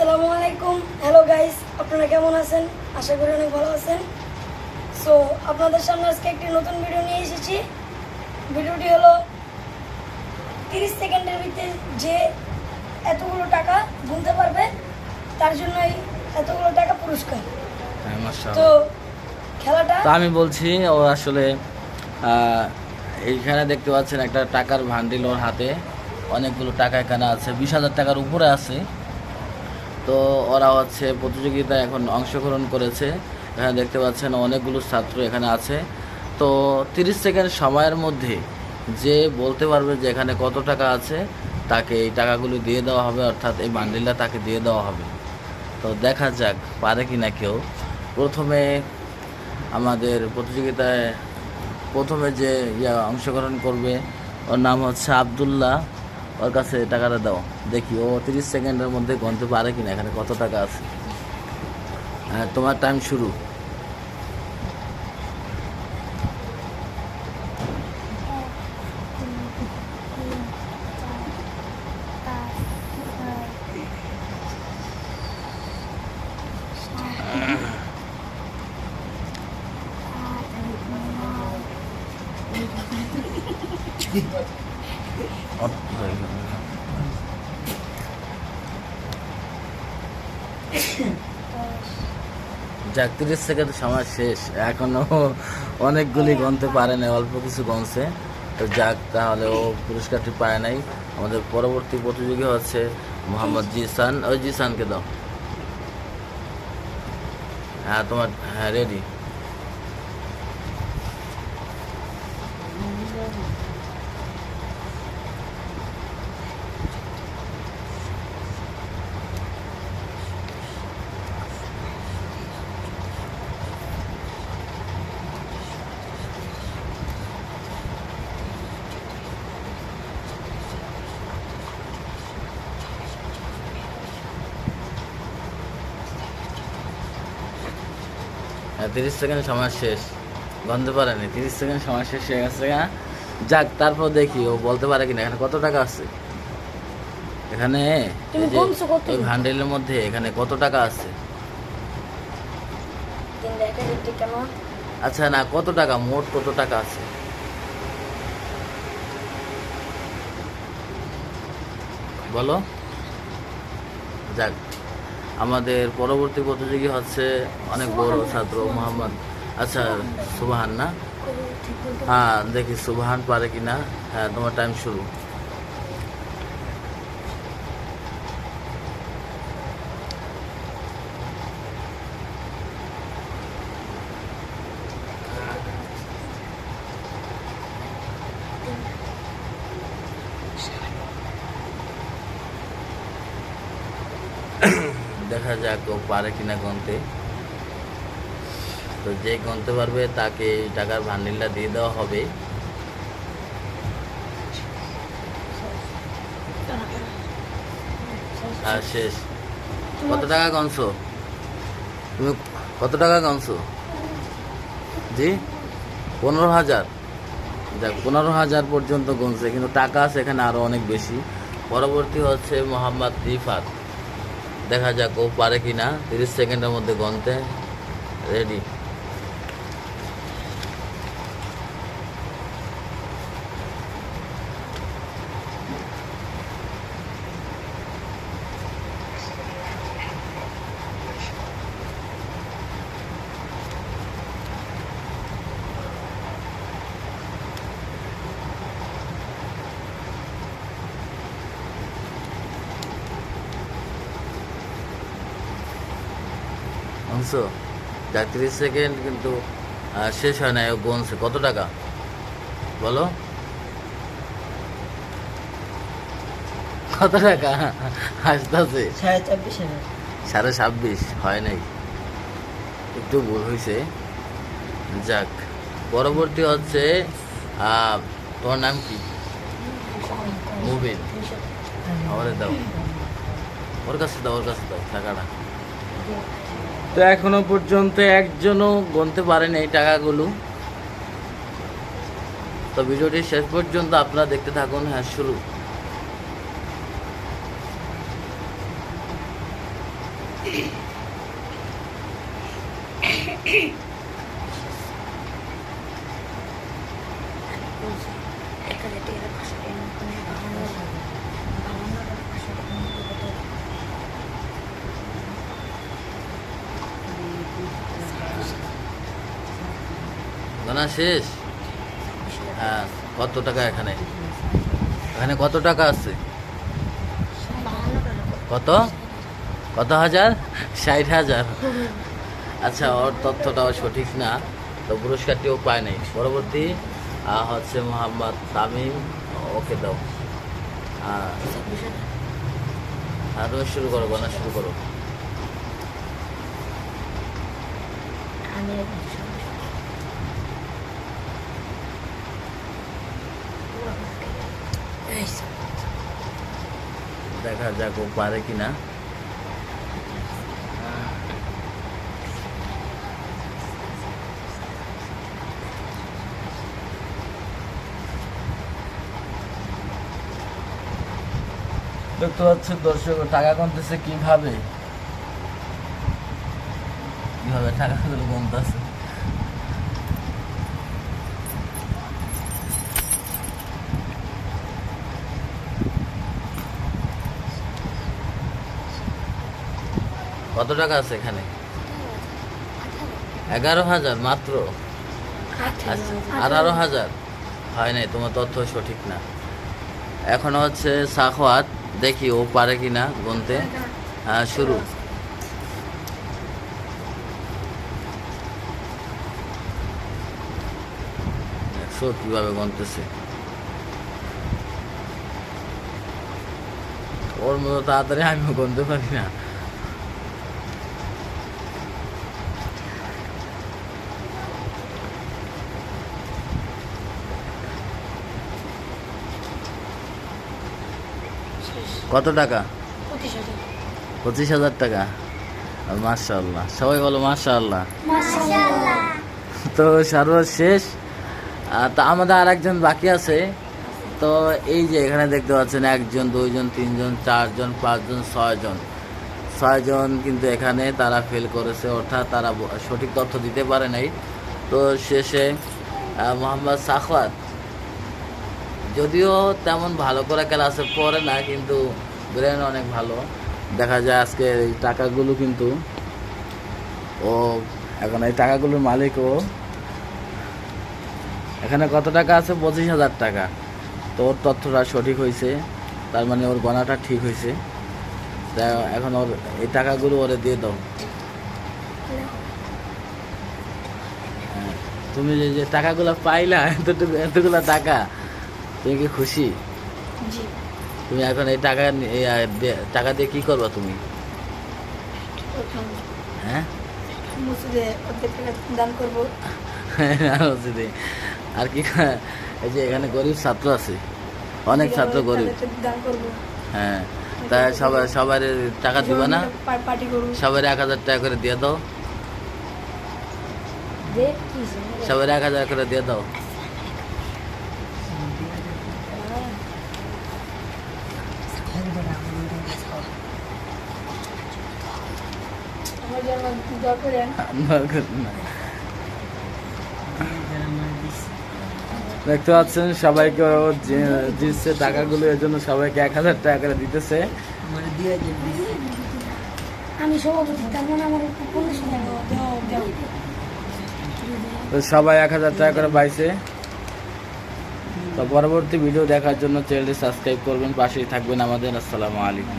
আসসালামু আলাইকুম। Hello guys আপনারা কেমন আছেন? আশা করি অনেক ভালো আছেন। সো আপনাদের সামনে আজকে একটি নতুন ভিডিও নিয়ে এসেছি। ভিডিওটি হলো তিরিশ সেকেন্ডের ভিতরে যে এতগুলো টাকা গুনতে পারবে তার জন্যই এতগুলো টাকা পুরস্কার। হ্যাঁ তো খেলাটা আমি বলছি ও আসলে এইখানে দেখতে পাচ্ছেন একটা টাকার ভান্ডিল ওর হাতে। অনেকগুলো টাকা এখানে আছে। বিশ হাজার টাকার উপরে আছে। তো ওরা হচ্ছে প্রতিযোগিতায় এখন অংশগ্রহণ করেছে। এখানে দেখতে পাচ্ছেন অনেকগুলো ছাত্র এখানে আছে। তো তিরিশ সেকেন্ড সময়ের মধ্যে যে বলতে পারবে যে এখানে কত টাকা আছে, তাকে এই টাকাগুলো দিয়ে দেওয়া হবে, অর্থাৎ এই বান্ডিলটা তাকে দিয়ে দেওয়া হবে। তো দেখা যাক, পারে কি না কেউ। প্রথমে আমাদের প্রতিযোগিতায় প্রথমে যে ইয়া অংশগ্রহণ করবে, ওর নাম হচ্ছে আবদুল্লাহ। ওর কাছে টাকাটা দাও। দেখি ও তিরিশ সেকেন্ডের মধ্যে গন্তব্য আরে কিনা, এখানে কত টাকা আছে? হ্যাঁ তোমার টাইম শুরু। যাক, তিরিশ সেকেন্ড সময় শেষ। এখনও অনেকগুলি গণতে পারে না অল্প কিছু গণছে তো যাক, তাহলে ও পুরস্কারটি পায় নাই। আমাদের পরবর্তী প্রতিযোগী হচ্ছে মোহাম্মদ জিসান। ওই জিসানকে দাও। হ্যাঁ তোমার হ্যাঁ রেডি তিরিশ সেকেন্ড সময় শেষ। গন্ধে পারেনি তিরিশ সেকেন্ড সময় শেষ হয়ে গেছে হ্যাঁ যাক তারপর দেখি ও বলতে পারে কিনা। এখানে কত টাকা আছে? এখানে? ওই ভান্ডেলের মধ্যে এখানে কত টাকা আছে? আচ্ছা না কত টাকা? মোট কত টাকা আছে? বলো। যাক। আমাদের পরবর্তী প্রতিযোগী হচ্ছে অনেক বড় ছাত্র মোহাম্মদ আচ্ছা সুবাহান না? হ্যাঁ দেখি সুবাহান পারে কিনা। হ্যাঁ তোমার টাইম শুরু। দেখা যাক ও পারে কিনা গনতে তো যে গনতে পারবে তাকে এই টাকার ভান্ডিলটা দিয়ে দেওয়া হবে। আর শেষ। কত টাকা গনছো তুমি কত টাকা গনছো জি? পনেরো হাজার। দেখ, পনেরো হাজার পর্যন্ত গনছে কিন্তু টাকা আছে এখানে আরও অনেক বেশি। পরবর্তী হচ্ছে মোহাম্মদ রিফাত। দেখা যাক ও পারে কি না তিরিশ সেকেন্ডের মধ্যে গনতে। রেডি অংশ যা তিরিশ সেকেন্ড কিন্তু শেষ হয় না গনছে কত টাকা? বলো। কত টাকা? চব্বিশ হাজার। সাড়ে ছাব্বিশ হয় নাই। একটু ভুল হয়েছে যাক পরবর্তী হচ্ছে আহ, তোমার নাম কি? মুবিন আমারে দাও। ওর কাছে দাও ওর কাছে দাও টাকাটা তো এখনও পর্যন্ত একজনও গুনতে পারেন এই টাকাগুলো। তো ভিডিওটি শেষ পর্যন্ত আপনারা দেখতে থাকুন হ্যাঁ শুরু। গোনা শেষ? হ্যাঁ কত টাকা এখানে? এখানে কত টাকা আছে? কত? কত হাজার? ষাট হাজার। আচ্ছা ওর তথ্যটাও সঠিক না, তো পুরস্কারটিও পায় নাই। পরবর্তী হচ্ছে মোহাম্মদ তামিম, ওকে দাও। আর শুরু করো গোনা শুরু করো। দেখা যাক ও পারে কিনা। দেখতে পাচ্ছেন দর্শক টাকা গুনতেছে কীভাবে? কীভাবে টাকাগুলো গুনতেছে কত টাকা আছে এখানে? এগারো হাজার মাত্র? আচ্ছা আঠারো। হাজার? হয় নাই তোমার তথ্য সঠিক না। এখন হচ্ছে সাখওয়াত দেখি ও পারে কিনা গুনতে। হ্যাঁ শুরু। দেখছ কীভাবে গুনতেছে। ওর মতো তাড়াতাড়ি আমিও গুনতে পারি না। কত টাকা? পঁচিশ হাজার। টাকা। মাশাল্লাহ সবাই বলো মাশাল্লাহ তো সর্বশেষ তো আমাদের আর একজন বাকি আছে। তো এই যে এখানে দেখতে পাচ্ছেন একজন দুইজন তিনজন চারজন পাঁচজন ছয়জন। ছয়জন কিন্তু এখানে তারা ফেল করেছে অর্থাৎ তারা সঠিক তথ্য দিতে পারে নাই। তো শেষে মোহাম্মদ সাখওয়াত যদিও তেমন ভালো করে ক্লাসে পড়ে না কিন্তু ব্রেন অনেক ভালো। দেখা যায় আজকে এই টাকাগুলো কিন্তু ও এখন এই টাকাগুলোর মালিক ও। এখানে কত টাকা আছে? পঁচিশ হাজার টাকা। তো ওর তথ্যটা সঠিক হয়েছে তার মানে ওর গণাটা ঠিক হয়েছে। তা এখন ওর এই টাকাগুলো ওরে দিয়ে দাও। হ্যাঁ, তুমি যে যে টাকাগুলো পাইলা এতটুকু এতগুলো টাকা তুমি কি খুশি? তুমি এখন এই টাকা টাকা দিয়ে কি করবা তুমি? হ্যাঁ? করব। আর কি এই যে এখানে গরিব ছাত্র আছে। অনেক ছাত্র গরিব। হ্যাঁ তা সবাই সবার টাকা দিবা না? সবার এক হাজার টাকা করে দিয়ে দাও। সবার এক হাজার করে দিয়ে দাও আমার জন্য দোয়া করেন দেখতে পাচ্ছেন, সবাইকে দিচ্ছে টাকাগুলো এর জন্য সবাইকে এক হাজার টাকা করে দিতেছে। সবাই এক হাজার টাকা করে পাইছে। তো পরবর্তী ভিডিও দেখার জন্য চ্যানেলটি সাবস্ক্রাইব করবেন পাশেই থাকবেন। আমাদের আসসালামু আলাইকুম।